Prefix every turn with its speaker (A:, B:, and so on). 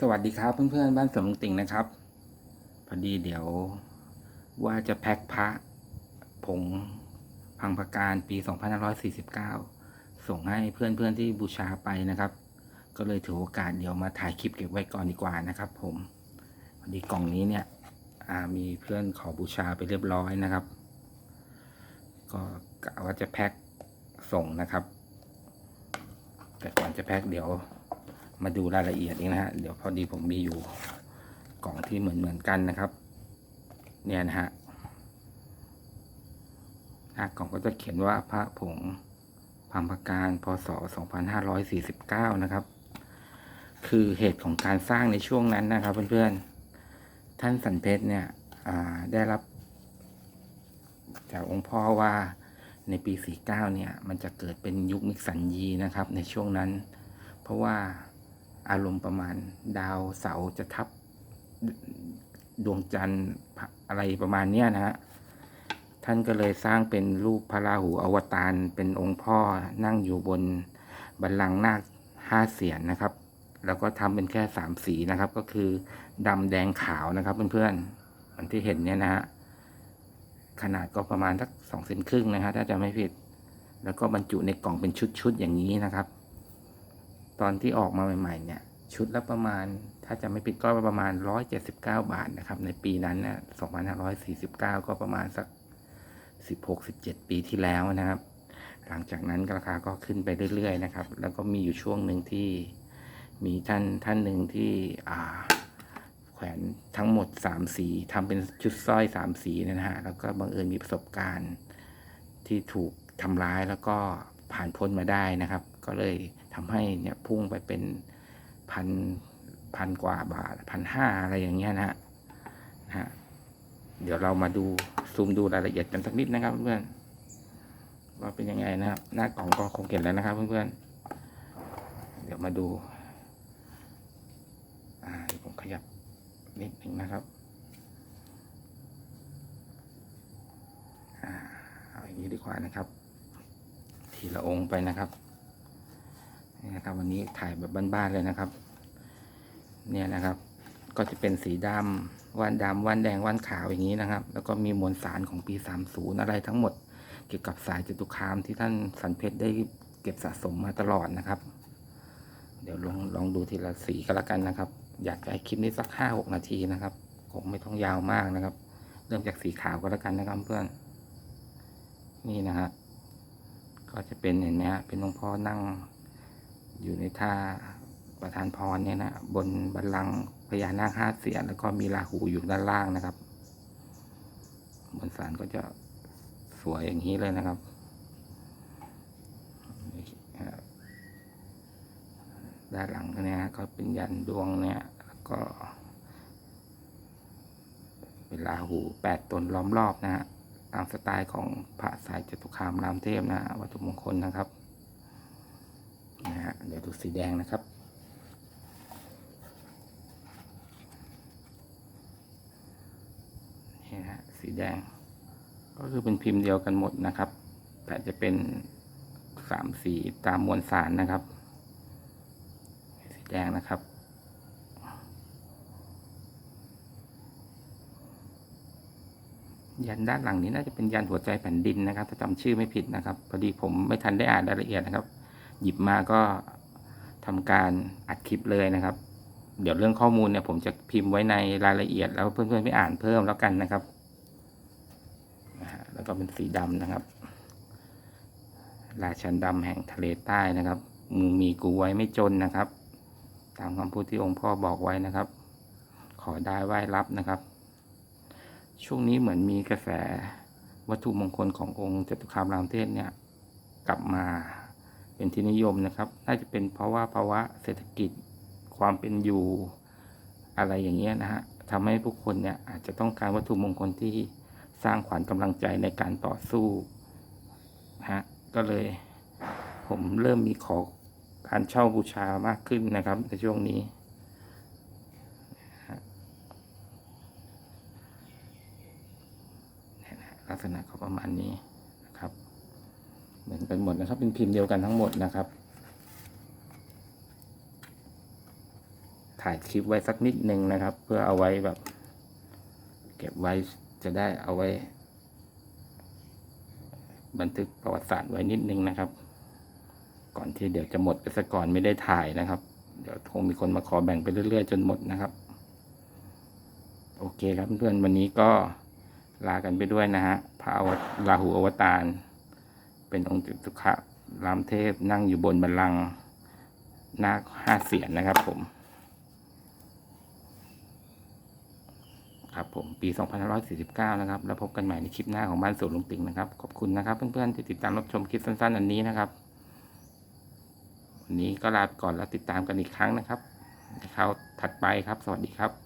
A: สวัสดีครับเพื่อนๆบ้านสวนลุงติ่งนะครับ พอดีเดี๋ยวว่าจะแพ็คพระผงพังประการปี 2549 ส่งให้เพื่อนๆที่บูชาไปนะครับ ก็เลยถือโอกาสเดี๋ยวมาถ่ายคลิปเก็บไว้ก่อนดีกว่านะครับ ผมพอดีกล่องนี้เนี่ยมีเพื่อนขอบูชาไปเรียบร้อยนะครับ ก็กะว่าจะแพ็คส่งนะครับ แต่ก่อนจะแพ็คเดี๋ยว มาดูรายละเอียดเองนะฮะ เดี๋ยวพอดีผมมีอยู่กล่องที่เหมือนเหมือนกันนะครับ เนี่ยนะฮะหน้ากล่องก็จะเขียนว่าพระผงพังพการพศ 2549 นะครับ คือเหตุของการสร้างในช่วงนั้นนะครับ เพื่อนๆ ท่านสันเพชรเนี่ยได้รับ จากองค์พ่อว่าในปี 49 เนี่ย มันจะเกิดเป็นยุคมิกสัญญีนะครับ ในช่วงนั้น เพราะว่า อารมณ์ประมาณ ดาวเสาร์จะทับดวงจันทร์อะไรประมาณเนี้ยนะฮะท่านก็เลยสร้างเป็นรูปพระราหูอวตารเป็นองค์พ่อนั่งอยู่บนบัลลังก์นาคห้าเสียนนะครับ แล้วก็ทำเป็นแค่สามสีนะครับ ก็คือดำแดงขาวนะครับเพื่อนๆเหมือนที่เห็นเนี่ยนะฮะขนาดก็ประมาณสักสองเซนครึ่งนะฮะถ้าจะไม่ผิด แล้วก็บรรจุในกล่องเป็นชุดๆอย่างนี้นะครับ ตอนที่ออกมาใหม่ๆเนี่ยชุดละประมาณ ถ้าจะไม่ผิดก็ประมาณ 179 บาทนะครับ ในปีนั้นนี่ย2549 ก็ประมาณสัก 16-17 ปีที่แล้วนะครับ หลังจากนั้นราคาก็ขึ้นไปเรื่อยๆนะครับ แล้วก็มีอยู่ช่วงหนึ่งที่มีท่านท่านหนึ่งที่อ่าแขวนทั้งหมด 3 สีทำเป็นชุดสร้อย 3 สีนะฮะ แล้วก็บังเอิญมีประสบการณ์ที่ถูกทำร้ายแล้วก็ผ่านพ้นมาได้นะครับ ก็เลย ทำให้เนี่ยพุ่งไปเป็นพันพันกว่าบาทพันห้าอะไรอย่างเงี้ยนะฮะนะฮะเดี๋ยวเรามาดูซูมดูรายละเอียดกันสักนิดนะครับเพื่อนว่าเป็นยังไงนะครับ หน้ากล่องก็คงเห็นแล้วนะครับ เพื่อนๆเดี๋ยวมาดูอ่าเดี๋ยวผมขยับนิดหนึ่งนะครับอ่าเอาอย่างนี้ดีกว่านะครับ ทีละองค์ไปนะครับ นะครับ วันนี้ถ่ายแบบบ้านๆเลยนะครับ เนี่ยนะครับ ก็จะเป็นสีดำว่านดำว่านแดงว่านขาวอย่างนี้นะครับ แล้วก็มีมวลสารของปี 30 อะไรทั้งหมด เกี่ยวกับสายจตุคามที่ท่านสันเพชรได้เก็บสะสมมาตลอดนะครับ เดี๋ยวลองลองดูทีละสีก็แล้วกันนะครับ อยากจะให้คลิปนี้สักห้าหกนาทีนะครับคงไม่ต้องยาวมากนะครับ เริ่มจากสีขาวก็แล้วกันนะครับเพื่อนนี่นะฮะก็จะเป็นเห็นไหมฮะเป็นหลวงพ่อนั่ง อยู่ในท่าประธานพรเนี่ยนะบนบัลลังก์พญานาคห้าเสียนแล้วก็มีราหูอยู่ด้านล่างนะครับ บนศาลก็จะสวยอย่างนี้เลยนะครับด้านหลังเนี่ยก็เป็นยันดวงเนี่ยแล้วก็เป็นราหูแปดตนล้อมรอบนะฮะตามสไตล์ของพระสายจตุคามรามเทพนะวัตถุมงคลนะครับ เดี๋ยวดูสีแดงนะครับ นี่ฮะสีแดง ก็คือเป็นพิมพ์เดียวกันหมดนะครับ แต่จะเป็นสามสีตามมวลสารนะครับ สีแดงนะครับยันด้านหลังนี้น่าจะเป็นยันหัวใจแผ่นดินนะครับ ถ้าจำชื่อไม่ผิดนะครับ พอดีผมไม่ทันได้อ่านรายละเอียดนะครับ หยิบมาก็ทำการอัดคลิปเลยนะครับ เดี๋ยวเรื่องข้อมูลเนี่ยผมจะพิมพ์ไว้ในรายละเอียด แล้วเพื่อนๆไปอ่านเพิ่มแล้วกันนะครับแล้วก็เป็นสีดำนะครับ ราชันดำแห่งทะเลใต้นะครับมึงมีกูไว้ไม่จนนะครับ ตามคำพูดที่องค์พ่อบอกไว้นะครับ ขอได้ไหว้รับนะครับ ช่วงนี้เหมือนมีกระแสวัตถุมงคลขององค์จตุคามรามเทพเนี่ย กลับมา เป็นที่นิยมนะครับ น่าจะเป็นเพราะว่าภาวะเศรษฐกิจความเป็นอยู่อะไรอย่างเงี้ยนะฮะทำให้ผู้คนเนี่ยอาจจะต้องการวัตถุมงคลที่สร้างขวัญกำลังใจในการต่อสู้ฮะก็เลย ผมเริ่มมีขอการเช่าบูชามากขึ้นนะครับ ในช่วงนี้ ลักษณะก็ประมาณนี้ เหมือนกันหมดนะครับ เป็นพิมพ์เดียวกันทั้งหมดนะครับ ถ่ายคลิปไว้สักนิดนึงนะครับ เพื่อเอาไว้แบบ เก็บไว้จะได้เอาไว้ บันทึกประวัติศาสตร์ไว้นิดนึงนะครับ ก่อนที่เดี๋ยวจะหมดไปซะก่อนไม่ได้ถ่ายนะครับ เดี๋ยวคงมีคนมาขอแบ่งไปเรื่อยๆ จนหมดนะครับ โอเคครับเพื่อนๆวันนี้ก็ลากันไปด้วยนะฮะพระอวตราหูอวตาร เป็นองค์จตุขะรามเทพนั่งอยู่บนบัลลังก์นาคห้าเสียนนะครับผม ครับผมปี 2549 นะครับ แล้วพบกันใหม่ในคลิปหน้าของบ้านสวนลุงติ่งนะครับ ขอบคุณนะครับ เพื่อนๆที่ติดตามรับชมคลิปสั้นๆ อันนี้นะครับ วันนี้ก็ลาไปก่อนแล้วติดตามกันอีกครั้งนะครับในคราวถัดไปครับ สวัสดีครับ